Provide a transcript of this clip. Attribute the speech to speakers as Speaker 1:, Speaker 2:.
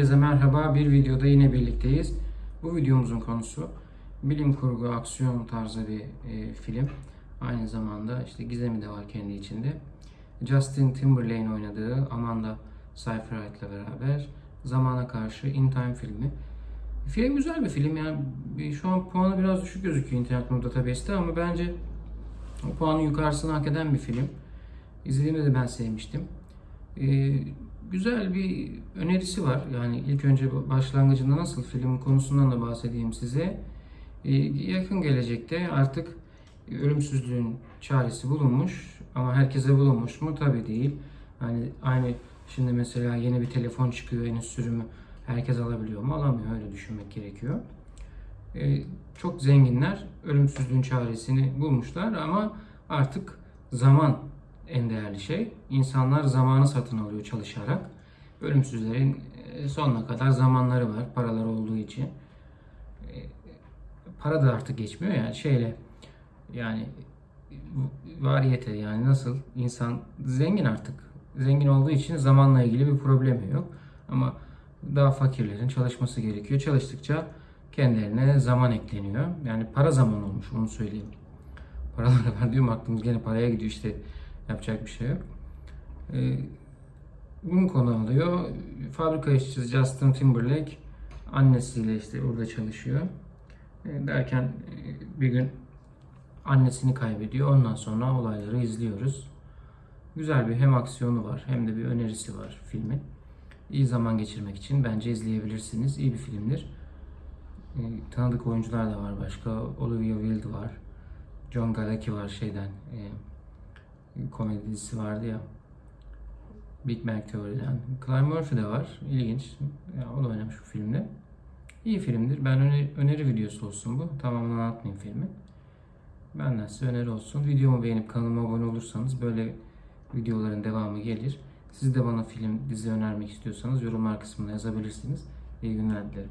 Speaker 1: Herkese merhaba. Bir videoda yine birlikteyiz. Bu videomuzun konusu bilim kurgu, aksiyon tarzı bir e, film. Aynı zamanda işte gizemi de var kendi içinde. Justin Timberlake'in oynadığı Amanda Seyfried'le beraber Zamana Karşı In Time filmi. Film güzel bir film yani şu an puanı biraz düşük gözüküyor internet Nur database'te ama bence o puanın yukarısını hak eden bir film. İzlediğimde de ben sevmiştim. Ee, güzel bir önerisi var. Yani ilk önce başlangıcında nasıl film konusundan da bahsedeyim size. Ee, yakın gelecekte artık ölümsüzlüğün çaresi bulunmuş ama herkese bulunmuş mu? Tabii değil. Yani aynı şimdi mesela yeni bir telefon çıkıyor henüz sürümü herkes alabiliyor mu? Alamıyor. Öyle düşünmek gerekiyor. Ee, çok zenginler ölümsüzlüğün çaresini bulmuşlar ama artık zaman en değerli şey. İnsanlar zamanı satın alıyor çalışarak. Ölümsüzlerin e, sonuna kadar zamanları var paraları olduğu için. E, Para da artık geçmiyor yani şeyle yani variyete yani nasıl insan zengin artık. Zengin olduğu için zamanla ilgili bir problemi yok. Ama daha fakirlerin çalışması gerekiyor. Çalıştıkça kendilerine zaman ekleniyor. Yani para zaman olmuş onu söyleyeyim. Paralar var diyorum aklımız gene paraya gidiyor işte yapacak bir şey yok. Ee, bunu konu alıyor. Fabrika işçisi Justin Timberlake annesiyle işte orada çalışıyor. Ee, derken e, bir gün annesini kaybediyor. Ondan sonra olayları izliyoruz. Güzel bir hem aksiyonu var hem de bir önerisi var filmin. İyi zaman geçirmek için bence izleyebilirsiniz. İyi bir filmdir. Ee, tanıdık oyuncular da var başka. Olivia Wilde var. John Galecki var şeyden. E, komedi dizisi vardı ya. Big Bang Theory'den. Cillian Murphy de var. İlginç. Ya, o da oynamış bu filmde. İyi filmdir. Ben öneri, öneri videosu olsun bu. Tamamen anlatmayayım filmi. Benden size öneri olsun. Videomu beğenip kanalıma abone olursanız böyle videoların devamı gelir. Siz de bana film, dizi önermek istiyorsanız yorumlar kısmına yazabilirsiniz. İyi günler dilerim.